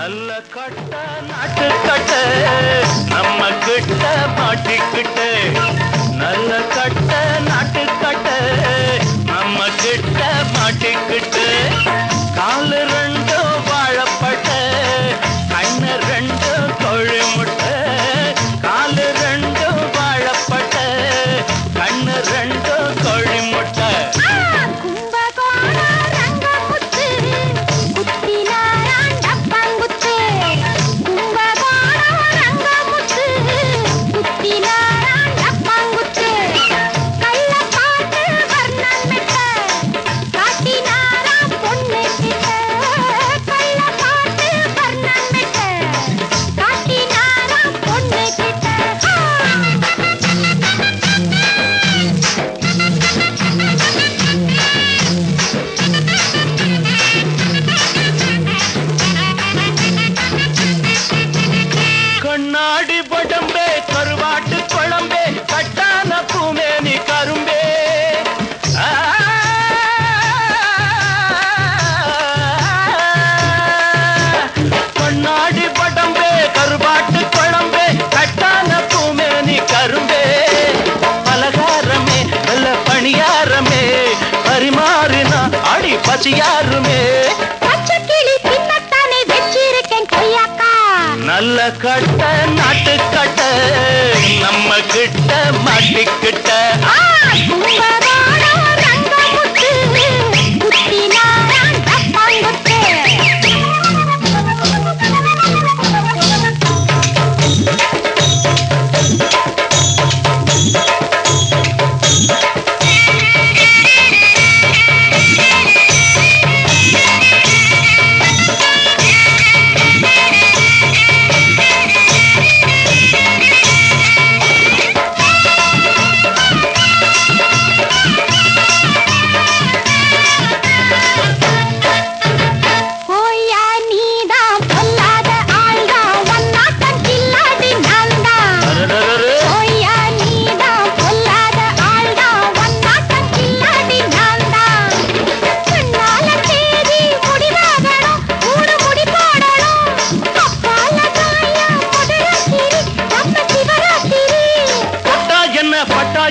நல்ல கட்ட நாட்டு ராசி யாருமே? நல்ல கட்ட நாட்டு கட்ட நம்ம கிட்ட மாட்டிக்கிட்ட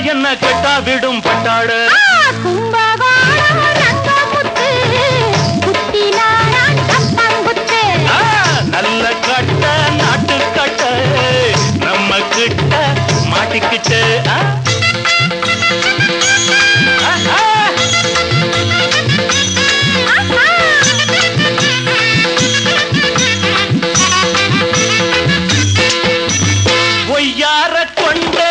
என்ன கெட்டா விடும் பட்டாடு நல்ல கட்ட நாட்டு கட்ட நம்ம கிட்ட மாட்டிக்கிட்டு ஒய்யார கொண்டு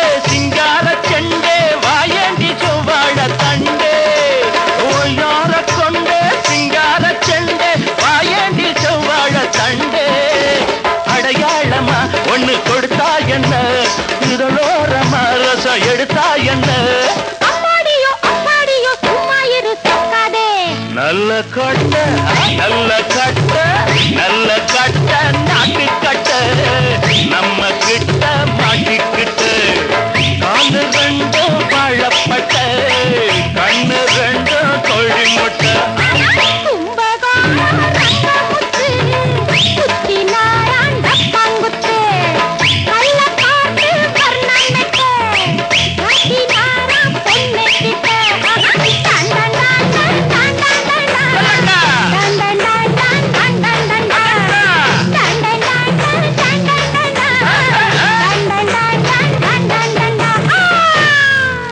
செண்டே வாயண்டி செவ்வாழ தண்டே. ஓயார கொண்டே சிங்கார செண்டே வாயண்டி செவ்வாழ தண்டே. அடையாளமா ஒண்ணு கொடுத்தா என்ன? இதழோரமா ரசம் எடுத்த